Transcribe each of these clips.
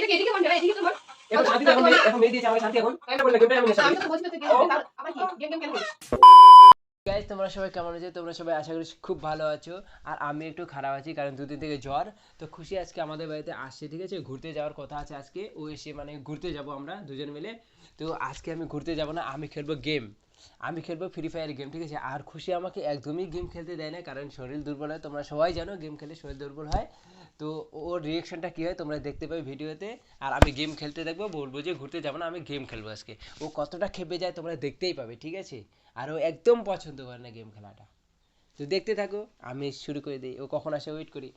এটা এদিকে বন্ধ এদিকে তোমার এখন শান্তি এখন এখন মেরে দিয়েছে আমাকে শান্তি এখন। এটা বললে গেমটা আমি আমি তো বলছি তুই আবার কি? গেম গেম কেন করিস গাইজ তোমরা সবাই কেমন আছো? তোমরা সবাই আশা করি খুব ভালো আছো। আর আমি একটু খারাপ আছি কারণ দুদিন থেকে জ্বর। তো খুশি আজকে আমাদের বাড়িতে আসছে ঠিক আছে? ঘুরতে যাওয়ার কথা আছে আজকে। ও এসে মানে ঘুরতে যাব আমরা দুজন মিলে। তো আজকে আমি ঘুরতে যাব না আমি খেলব গেম। আমি খেলব ফ্রি ফায়ার গেম ঠিক আছে? আর খুশি আমাকে একদমই গেম খেলতে দেয় না কারণ শরীর দুর্বল হয়। তোমরা সবাই জানো গেম খেলে শরীর দুর্বল হয়। তো ওর রিয়েকশনটা কী হয় তোমরা দেখতে পাবে ভিডিওতে। আর আমি গেম খেলতে দেখব, বলব যে ঘুরতে যাব না, আমি গেম খেলব আজকে। ও কতটা খেপে যায় তোমরা দেখতেই পাবে, ঠিক আছে? আর ও একদম পছন্দ করে না গেম খেলাটা। তো দেখতে থাকো, আমি শুরু করে দিই। ও কখন আসে ওয়েট করি।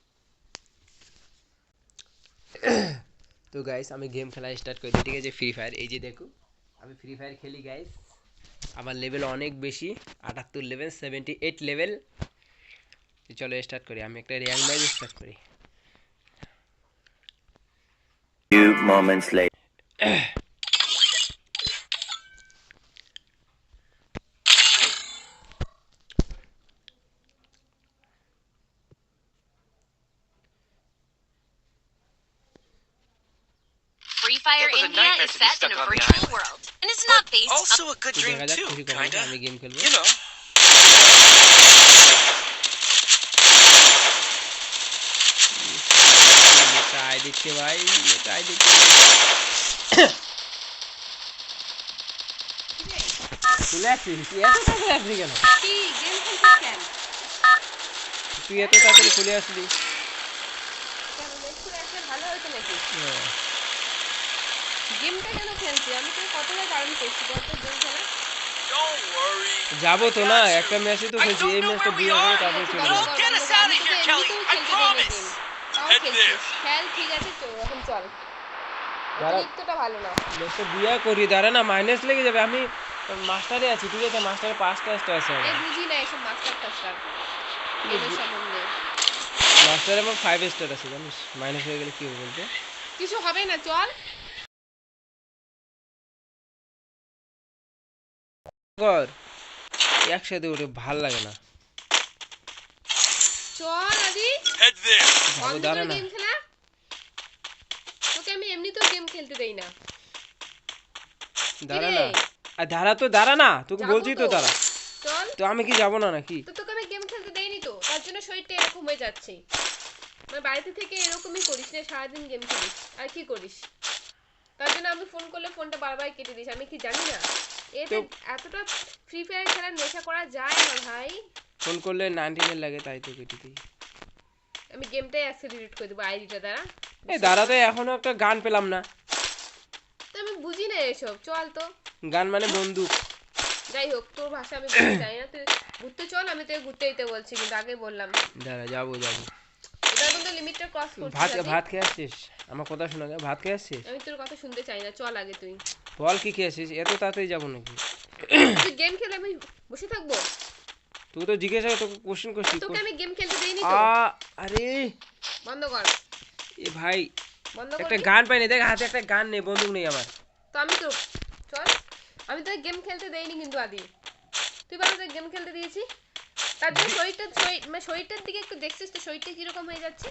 তো গাইস আমি গেম খেলা স্টার্ট করে দিই, ঠিক আছে? ফ্রি ফায়ার এই যে দেখো, আমি ফ্রি ফায়ার খেলি গাইস আমার লেভেল অনেক বেশি, আটাত্তর লেভেল সেভেন্টি এইট লেভেল চলো স্টার্ট করি, আমি একটা র্যাঙ্ক ম্যাচ স্টার্ট করি। moments later. Free Fire India is set in a virtual world, and it's not based. Also, a good dream too, kinda. You know. মেটাই দিচ্ছে ভাই দিচ্ছে চলে আসছিস তুই এত তাড়াতাড়ি আসলি কেন? কি গেম খেলছিস কেন? তুই এত তাড়াতাড়ি চলে আসলি। কেন দেখছি একটা ভালো হতো নাকি? হ্যাঁ। গেমটা কেন খেলছি? আমি তো কতবার বারণ করছি কত গেম খেলা। যাব তো না একটা ম্যাচে তো খেলছি এই ম্যাচটা দুই করে তারপরে চলে যাব Don't get us out of here, Kelly. I promise. Head there. খেল ঠিক আছে তো এখন চল। অতিরিক্তটা ভালো না। ম্যাচটা দুইয়া করি দাঁড়া না মাইনাস লেগে যাবে। আমি মাস্টারে আছি ঠিক আছে মাস্টারে স্টার আছে এই বুঝি না এসব মাস্টার টাস্টার গেমের সম্বন্ধে। মাস্টারে আমার ফাইভ স্টার আছে জানিস? মাইনাস হয়ে গেলে কি হবে বলতে? কিছু হবে না চল। কর। একসাথে ওঠে ভালো লাগে না। চল আদি। there. যাব বন্ধ দাঁড়া না। তোকে আমি এমনিতেও গেম খেলতে দেই না। দাঁড়া না। আর দাঁড়া তো দাঁড়া না। তোকে বলছি তো তো। দাঁড়া। চল। তো আমি কি যাব না নাকি? তো তোকে আমি গেম খেলতে দেইনি তো। তার জন্য শরীরটা এরকম হয়ে যাচ্ছে। মানে বাড়িতে থেকে এরকমই করিস না সারাদিন গেম খেলিস। আর কি করিস? তার জন্য আমি ফোন করলে ফোনটা বারবার কেটে দিস। আমি কি জানি না। এতে এতটা ফ্রি ফায়ার খেলার নেশা করা যায় না ভাই। ফোন করলে নাইনটিনের লাগে তাই তো কেটে দিই। আমি গেমটাই আজকে ডিলিট করে দেবো আইডিটা দ্বারা এই দাঁড়া তো এখনও একটা গান পেলাম না। তো আমি বুঝি না এসব চল তো। গান মানে বন্দুক। যাই হোক তোর ভাষা আমি বুঝতে চাই না তুই ঘুরতে চল আমি তোকে ঘুরতে দিতে বলছি কিন্তু আগে বললাম। দাঁড়া যাব যাব। এবার কিন্তু লিমিটটা ক্রস করছিস ভাত ভাত খেয়ে আসছিস? আমার কথা শোনা যায়? ভাত খেয়ে আসছিস? আমি তোর কথা শুনতে চাই না চল আগে তুই। বল কি খেয়ে আসছিস? এত তাড়াতাড়ি যাব নাকি? তুই গেম খেলে আমি বসে থাকব? তুই তো জিজ্ঞাসা তোকে কোশ্চেন করছিস তোকে আমি গেম খেলতে দেইনি তো। আরে। বন্ধ কর। এ ভাই বন্ধ কর একটা গান পাইনি দেখ হাতে একটা গান নেই বন্দুক নেই আমার। তো আমি তো চল। আমি তোকে গেম খেলতে দেইনি কিন্তু আদি। তুই বল তোকে গেম খেলতে দিয়েছি। তার জন্য শরীরটা শরীর- মানে শরীরটার দিকে একটু দেখছিস তো শরীরটা কীরকম হয়ে যাচ্ছে?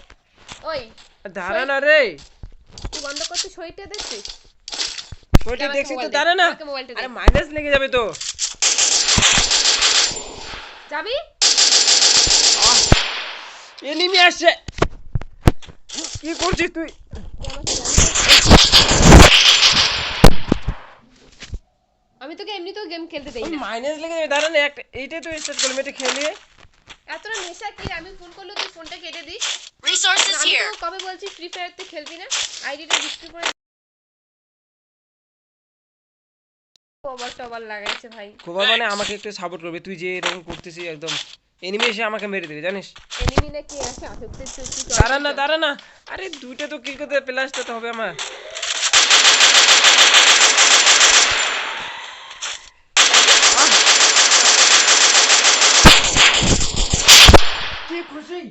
ওই দাঁড়া না রে। তুই বন্ধ করতে শরীরটা দেখছিস? শরীরটা দেখছিস তো দাঁড়া না। আরে মাইনাস লেগে যাবে তো। যাবি? এনিমি আসছে। কি করছিস তুই? তুই? আমি তোকে এমনিতেও গেম খেলতে দেই না। মাইনাস লেগে যাবে দাঁড়া না একটা এইটাই তো স্টার্ট করলাম এটা খেলে। এতটা নেশা কি? আমি ফোন করলে তুই ফোনটা কেটে দিস। Resources আমি কবে বলছি ফ্রি ফায়ার তে খেলবি না? আইডিটা বিক্রি করে কভার টভার লাগাইছে ভাই। কোবা মানে আমাকে একটু সাপোর্ট করবে। তুই যে এরকম করতেছিস একদম এনিমি এসে আমাকে মেরে দেবে জানিস? এনিমি না কি আছে আশেপাশে চুপি দাঁড়া না দাঁড়া না। আরে দুইটা তো কিল করতে প্লাসটা তো হবে আমার। কি খুশি?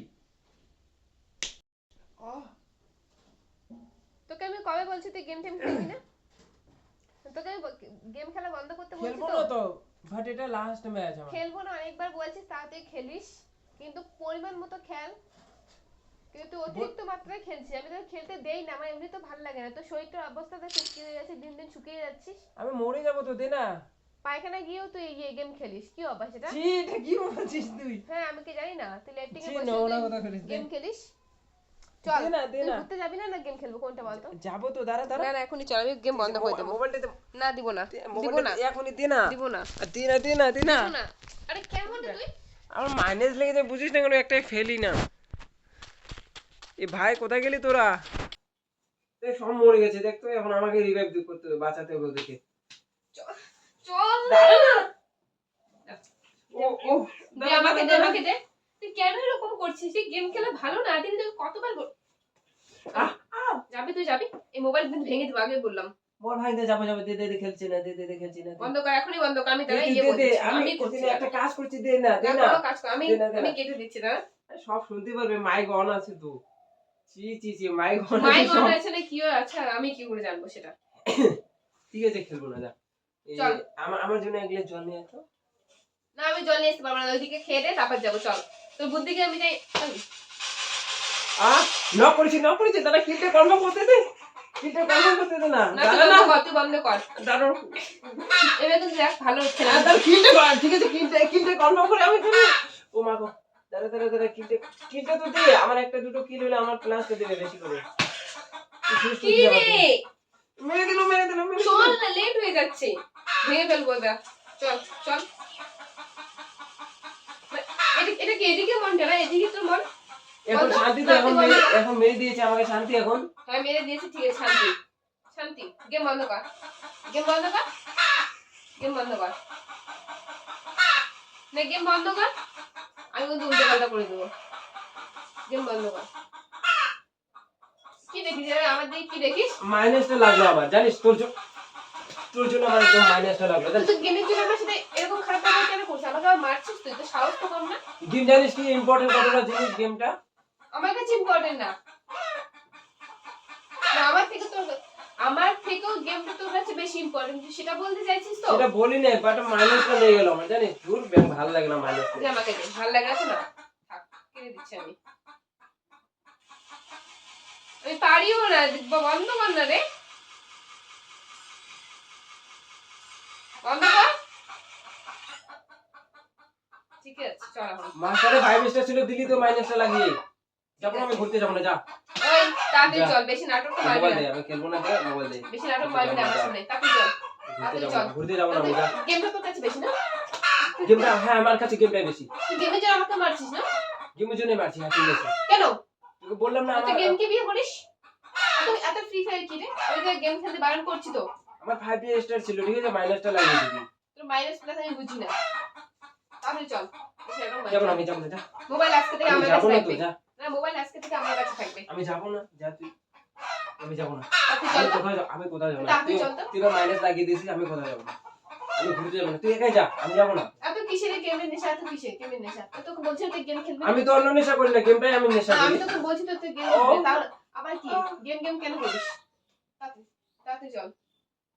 তোকে আমি কবে বলছি তুই গেম টেম খেলবি না? তোকে আমি গেম খেলা বন্ধ করতে বলছি খেলব না তো। বাট এটা লাস্ট ম্যাচ আমার। খেলব না অনেকবার বলছিস তাও তুই খেলিস। কিন্তু পরিমাণ মতো খেল। কিন্তু অতিরিক্ত মাত্রায় খেলছিস আমি তো খেলতে দেই না আমার এমনি তো ভালো লাগে না। তো শরীরটার অবস্থা তো শুকিয়ে হয়ে যাচ্ছে দিন দিন শুকিয়ে যাচ্ছিস। আমি মরে যাব তো দে না। পায়খানা গিয়েও তুই এই গেম খেলিস। কি অভ্যাস এটা ছি এটা কি বলছিস তুই? হ্যাঁ আমি কি জানি না। তুই লেটিং এ বসে। গেম খেলিস। চল দে না, দে তুই ঘুরতে যাবি না না গেম খেলব? কোনটা বলতো? যাব তো দাঁড়া দাঁড়া। না না এখনই চল আমি গেম বন্ধ করে দেবো। মোবাইলটা না দিব না দিব না। এখনই দে না। দিব না। দে না দে না দে না। আরে কেমন তুই? আমার মাইনাস লেগে যায় বুঝিস না কেন একটাই ফেলি না। এ ভাই কোথায় গেলি তোরা? সব মরে গেছে দেখতো এখন আমাকে রিভাইভ করতে হবে বাঁচাতে হবে ওদেরকে। চল। দাঁড়া না। ও ও দে আমাকে দে আমাকে দে। তুই কেন এরকম করছিস? তুই গেম খেলা ভালো না? দিন তুই কতবার বল- আহ, যাবি তুই যাবি? এই মোবাইল কিন্তু ভেঙে দিব আগে বললাম। বল ভাই দে যাব যাব দে দে দে খেলছি না দে দে দে খেলছি না বন্ধ কর এখনই বন্ধ কর আমি তারা ইয়ে দে, আমি করছি দিনে একটা কাজ করছি দে না দে না না। কাজ কর আমি না, আমি কেটে দিচ্ছি না সব শুনতে পারবে মাইক অন আছে তো। চি চি চি মাইক অন আছে সব। গড আছে না কি আছে আর আমি কি করে জানব সেটা? ঠিক আছে খেলব না যা। চল। আমার আমার জন্য এক গ্লাস জল নিয়ে আসো না আমি জল নিয়ে আসতে পারব না ওইদিকে খেয়ে দে তারপর যাব চল। তোর বুদ্ধিকে আমি যাই। আহ নক করেছি নক করেছি। দাদা কিলটা কনফার্ম করতে দে কিলটা কনফার্ম করতে দে না? না দাদা না। বন্ধ বন্ধ কর। দাদা এবার কিন্তু দেখ ভালো হচ্ছে না। দাদা কিলটা কর ঠিক আছে কিলটা কিলটা কনফার্ম করে আমি চলে ও মা গো। দাদা দাদা দাদা কিলটা কিলটা তো দে। আমার একটা দুটো কিল হলে আমার প্লাসটা দেবে বেশি করে। কি রে? মেরে দিল মেরে দিল মেরে। চল না লেট হয়ে যাচ্ছে। ভেঙে ফেলব এবার। চল চল। এটা এটা কি এদিকে মনটা না এদিকে তোর মন? এখন শান্তি তো এখন তুই মেরে বলো। এখন মেরে দিয়েছে আমাকে শান্তি এখন। হ্যাঁ মেরে দিয়েছি ঠিক আছে শান্তি। শান্তি গেম বন্ধ কর। গেম বন্ধ কর। গেম বন্ধ কর। না গেম বন্ধ কর। আমি কিন্তু উল্টো পাল্টা করে দেবো। গেম বন্ধ কর। কি দেখিস? আমার দিকে কি দেখিস? মাইনাসটা লাগল আবার জানিস? তোর জন্য তোর জন্য আমার একদম মাইনাসটা লাগল তুই গেমের জন্য আমার সাথে এরকম খারাপ ব্যবহার কেন করছিস আমাকে মারছিস তুই তো সাহস তো কম না। গেম জানিস কি ইম্পর্টেন্ট কতটা জিনিস গেমটা আমার কাছে ইম্পর্টেন্ট না। আমার থেকে তোর আমার থেকেও গেমটা তোর কাছে বেশি ইম্পর্টেন্ট সেটা বলতে চাইছিস তো? সেটা বলি না বাট মাইনাসটা লেগে গেল আমার জানিস? দূর ব্যাংক ভালো লাগে না মাইনাসটা যে আমাকে দে ভালো লাগে না? থাক দিচ্ছি আমি। আমি পারিও না বন্ধ কর না রে। বন্ধ কর। ঠিক আছে চল এখন। মাস্টারে ফাইভ স্টার ছিল দিলি তো মাইনাসটা লাগিয়ে। যাব আমি ঘুরতে যাব না যা। ওই তাড়াতাড়ি চল বেশি নাটক তো মারবি না। আমি খেলব না যা মোবাইল দে। বেশি নাটক মারবি না আমার সামনে। তাড়াতাড়ি চল ঘুরতে চল। ঘুরতে যাব না আমি যা গেমটা তোর কাছে বেশি না? গেমটা হ্যাঁ আমার কাছে গেমটাই বেশি। তুই গেমের জন্য আমাকে মারছিস না? গেমের জন্যই মারছি হ্যাঁ ঠিক আছে। কেন? তোকে বললাম না তুই আমার গেম কে বিয়ে করিস? এত এত ফ্রি ফায়ার কি রে? আমি তো গেম খেলতে বারণ করছি তো। আমার ফাইভ স্টার ছিল ঠিক আছে মাইনাসটা লাগিয়ে দিবি। তোর মাইনাস প্লাস আমি বুঝি না। তাহলে চল। যাব না। আমি যাব না যা। মোবাইল আজকে থেকে আমার কাছে থাকবে। না মোবাইল আজকে থেকে আমার কাছে থাকবে। আমি যাব না যা তুই। আমি যাব না। আমি। কোথায় যাব আমি কোথায় যাব? না তুই চল তো। মাইনাস লাগিয়ে দিয়েছিস আমি কোথায় যাব? না আমি ঘুরতে যাব না। তুই একাই যা আমি যাব না। এত কিসের গেমের নেশা? এত কিসের গেমের নেশা? তোকে বলছি তুই গেম খেলবি আমি তো অন্য নেশা করি না গেমটাই আমি নেশা না, আমি তোকে বলছি তুই গেম খেলবি তাহলে আবার কি? গেম গেম কেন করিস তাড়াতাড়ি তাড়াতাড়ি চল।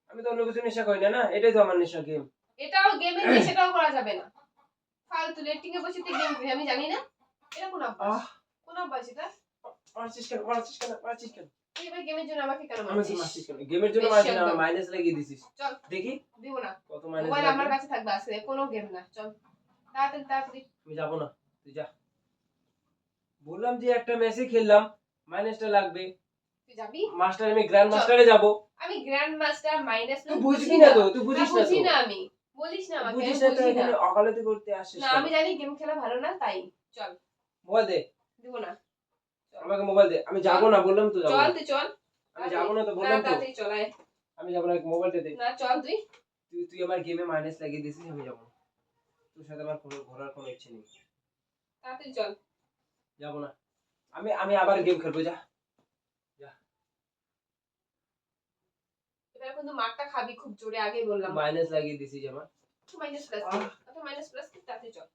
আমি তো অন্য কিছু নেশা করি না না? এটাই তো আমার নেশা গেম এটাও গেমের নেশাটাও করা যাবে না। ফালতু লেটিং এ বসে তুই গেম আমি জানি না। এটা কোন অভ্যাস? আহ। কোন অভ্যাস এটা? মারছিস কেন? মারছিস কেন? মারছিস কেন? তুই এবার গেমের জন্য আমাকে কেন আমি মারছিস? মারছিস কেন? গেমের জন্য বেশি মারছি না মাইনাস লাগিয়ে দিছিস। চল। দেখি। দিব না। কত মাইনাস মোবাইল আমার কাছে থাকবে আজকে কোনো গেম না। চল। তাড়াতাড়ি তাড়াতাড়ি। আমি যাব না। তুই যা। বললাম যে একটা ম্যাচে খেললাম মাইনাসটা লাগবে। তুই যাবি? মাস্টার আমি গ্র্যান্ড মাস্টারে যাব। আমি গ্র্যান্ড মাস্টার মাইনাস তুই বুঝবি না তো তুই বুঝিস না বুঝি না আমি। বলিস না আমাকে বুঝিস না তো এখানে অকালতি করতে আসিস না আমি জানি গেম খেলা ভালো না তাই। চল। মোবাইল দে। দিব না। আমাকে মোবাইল দে। আমি যাব না বললাম তো যাব চল তুই চল। আমি যাব না তো বললাম তো। তাড়াতাড়ি চলায় আমি যাব না মোবাইলটা দে না চল তুই। তুই তুই আমার গেমে মাইনাস লাগিয়ে দিয়েছিস আমি যাব। তোর সাথে আমার কোনো ঘোরার কোনো ইচ্ছে নেই। তাড়াতাড়ি চল। যাব না। আমি আমি আবার গেম খেলব যা। কিন্তু মারটা খাবি খুব জোরে আগে বললাম। মাইনাস লাগিয়ে দিছিস আমার। Minus plus. অত মাইনাস প্লাস তাড়াতাড়ি চল।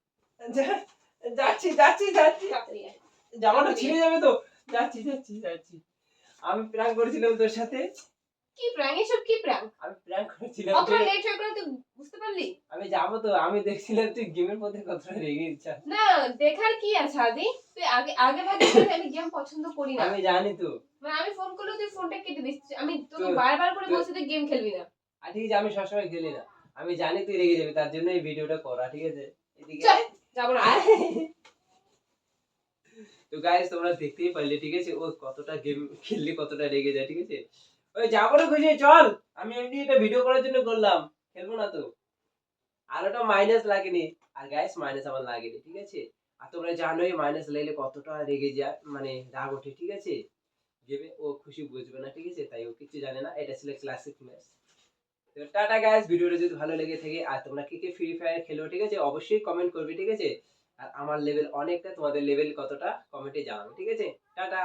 যাচ্ছি যাচ্ছি যাচ্ছি। জামাটা ছিঁড়ে যাবে তো। যাচ্ছি যাচ্ছি যাচ্ছি। আমি প্ল্যান করেছিলাম তোর সাথে। কি প্র্যাঙ্ক এসব কি প্র্যাঙ্ক আমি প্র্যাঙ্ক করেছিলাম যে লেট হয়ে গেল তুই বুঝতে পারলি? আমি যাব তো আমি দেখছিলাম তুই গেমের মধ্যে কতটা রেগে ইচ্ছা। না দেখার কি আছে আদি? তুই আগে আগে ভাগে আমি গেম পছন্দ করি না। আমি জানি তো। মানে আমি ফোন করলেও তুই ফোনটা কেটে দিস। আমি তোকে বারবার করে বলছি তুই গেম খেলবি না। আর ঠিক আছে আমি সবসময় খেলি না। আমি জানি তুই রেগে যাবি তার জন্য এই ভিডিওটা করা ঠিক আছে? এদিকে যাব না। তো গাইস তোমরা দেখতেই পারলে ঠিক আছে? ও কতটা গেম খেললে কতটা রেগে যায় ঠিক আছে? ওই যাব না খুশি চল। আমি এমনি এটা ভিডিও করার জন্য করলাম। খেলব না তো। আর ওটা মাইনাস লাগেনি। আর গাইস মাইনাস আমার লাগেনি ঠিক আছে? আর তোমরা জানোই মাইনাস লাগলে কতটা রেগে যায় মানে রাগ ওঠে ঠিক আছে? গেমে ও খুশি বুঝবে না, ঠিক আছে? তাই ও কিছু জানে না। এটা ছিল ক্লাসিক ম্যাচ তো টাটা গাইস ভিডিওটা যদি ভালো লেগে থাকে আর তোমরা কি কে ফ্রি ফায়ার খেলো, ঠিক আছে? অবশ্যই কমেন্ট করবে, ঠিক আছে? আর আমার লেভেল অনেকটা তোমাদের লেভেল কতটা? কমেন্টে জানাবে, ঠিক আছে? টাটা!